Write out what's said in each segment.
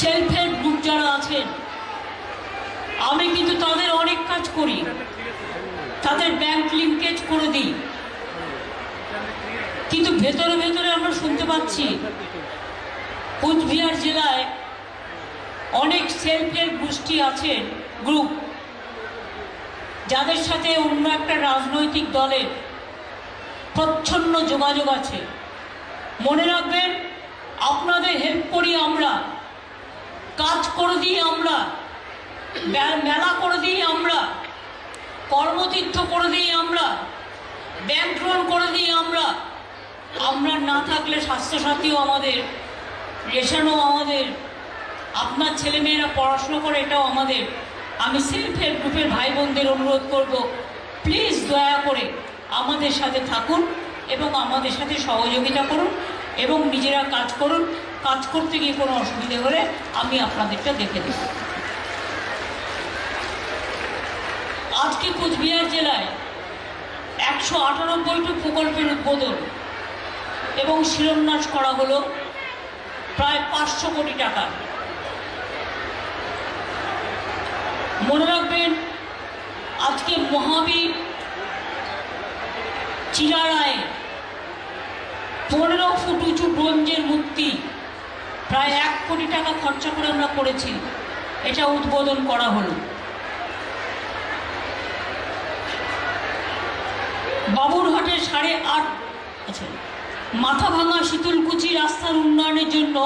Self help group যারা আছেন, আমি কিন্তু তাদের অনেক কাজ করি। তাদের ব্যাংক লিঙ্কেজ করে দিই। কিন্তু ভেতরে ভেতরে আমরা শুনতে পাচ্ছি, কোচবিহার জেলায় অনেক সেলফ হেল্প গোষ্ঠী আছেন গ্রুপ যাদের সাথে অন্য একটা রাজনৈতিক দলের প্রচ্ছন্ন যোগাযোগ আছে। মনে রাখবেন, আপনাদের হেল্প করি আমরা। কাজ করে দিই আমরা। মেলা করে দিই আমরা। কর্মতীর্থ করে দিই আমরা। ব্যাংক লোন করে দিই আমরা। আমরা না থাকলে স্বাস্থ্যসাথীও আমাদের, রেশনও আমাদের, আপনার ছেলেমেয়েরা পড়াশুনো করে এটাও আমাদের। আমি সেলফ হেল্প গ্রুপের ভাই বোনদের অনুরোধ করব প্লিজ দয়া করে আমাদের সাথে থাকুন এবং আমাদের সাথে সহযোগিতা করুন এবং নিজেরা কাজ করুন। কাজ করতে গিয়ে কোনো অসুবিধে হলে আমি আপনাদেরটা দেখে দেব। আজকে কোচবিহার জেলায় একশো আটানব্বইটি প্রকল্পের উদ্বোধন এবং শিলান্যাস করা হলো প্রায় পাঁচশো কোটি টাকা। মনে রাখবেন, আজকে মহাবীর চিরারায় পনেরো ফুট উঁচু ব্রোঞ্জের মূর্তি প্রায় এক কোটি টাকা খরচা করে আমরা করেছি। এটা উদ্বোধন করা হলো। বাবুরহাটে সাড়ে আট আচ্ছা মাথা ভাঙা শীতলকুচি রাস্তার উন্নয়নের জন্য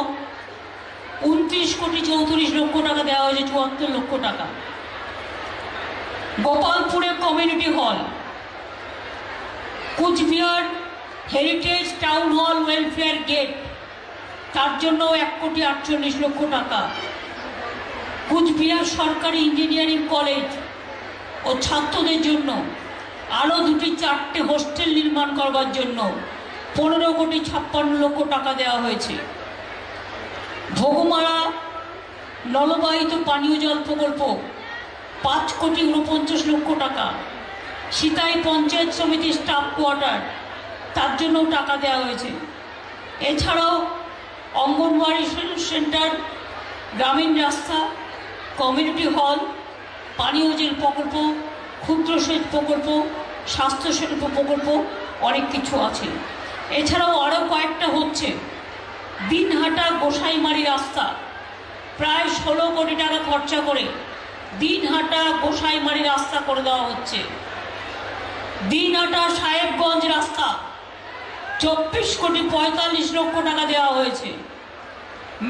উনত্রিশ কোটি চৌত্রিশ লক্ষ টাকা দেওয়া হয়েছে, চুয়াত্তর লক্ষ টাকা। গোপালপুরে community hall. Cooch Behar heritage town hall welfare gate. তার জন্য এক কোটি আটচল্লিশ লক্ষ টাকা। কুচবিহার সরকারি ইঞ্জিনিয়ারিং কলেজ ও ছাত্রদের জন্য আরও দুটি চারটে হোস্টেল নির্মাণ করবার জন্য পনেরো কোটি ছাপ্পান্ন লক্ষ টাকা দেওয়া হয়েছে। ভোগমারা নলবাহিত পানীয় জল প্রকল্প পাঁচ কোটি উনপঞ্চাশ লক্ষ টাকা। সিতাই পঞ্চায়েত সমিতি স্টাফ কোয়ার্টার তার জন্য টাকা দেওয়া হয়েছে। এছাড়াও অঙ্গনওয়াড়ি সেন্টার, গ্রামীণ রাস্তা, কমিউনিটি হল, পানীয় জল প্রকল্প ক্ষুদ্র সেচ প্রকল্প স্বাস্থ্য শিল্প প্রকল্প, অনেক কিছু আছে। এছাড়াও আরও কয়েকটা হচ্ছে। দিনহাটা গোসাইমারি রাস্তা, প্রায় ষোলো কোটি টাকা খরচা করে দিনহাটা গোসাইমারি রাস্তা করে দেওয়া হচ্ছে। দিনহাটা সাহেবগঞ্জ রাস্তা চব্বিশ কোটি পঁয়তাল্লিশ লক্ষ টাকা দেওয়া হয়েছে।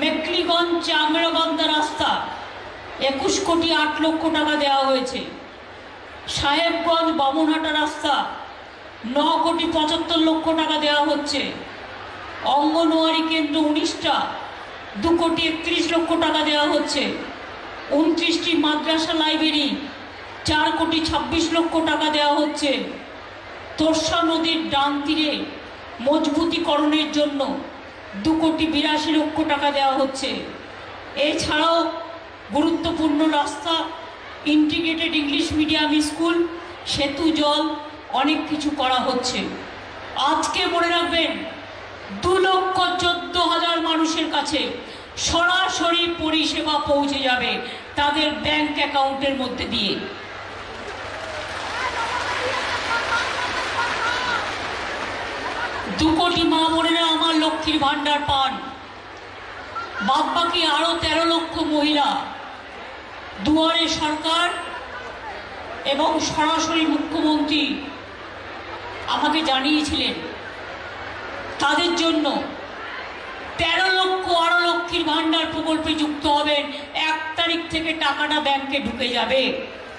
মেকলিগঞ্জ চাংরাবান্ধা রাস্তা একুশ কোটি আট লক্ষ টাকা দেওয়া হয়েছে। সাহেবগঞ্জ বামুনহাটা রাস্তা ন কোটি পঁচাত্তর লক্ষ টাকা দেওয়া হচ্ছে। অঙ্গনওয়াড়ি কেন্দ্র উনিশটা দু কোটি একত্রিশ লক্ষ টাকা দেওয়া হচ্ছে। উনত্রিশটি মাদ্রাসা লাইব্রেরি চার কোটি ছাব্বিশ লক্ষ টাকা দেওয়া হচ্ছে। তোর্ষা নদীর ডান তীরে মজবুতিকরণের জন্য দু কোটি বিরাশি লক্ষ টাকা দেওয়া হচ্ছে। এছাড়াও গুরুত্বপূর্ণ রাস্তা ইন্টিগ্রেটেড ইংলিশ মিডিয়াম স্কুল সেতু, জল, অনেক কিছু করা হচ্ছে। আজকে মনে রাখবেন, দু লক্ষ চোদ্দ হাজার মানুষের কাছে সরাসরি পরিষেবা পৌঁছে যাবে তাদের ব্যাংক অ্যাকাউন্টের মধ্যে দিয়ে। দু কোটি মা বোনেরা আমার লক্ষ্মীর ভাণ্ডার পান। বাদ বাকি আরও তেরো লক্ষ মহিলা, দুয়ারে সরকার এবং সরাসরি মুখ্যমন্ত্রী আমাকে জানিয়েছিলেন, তাদের জন্য তেরো লক্ষ আরও লক্ষ্মীর ভাণ্ডার প্রকল্পে যুক্ত হবেন। এক তারিখ থেকে টাকাটা ব্যাংকে ঢুকে যাবে।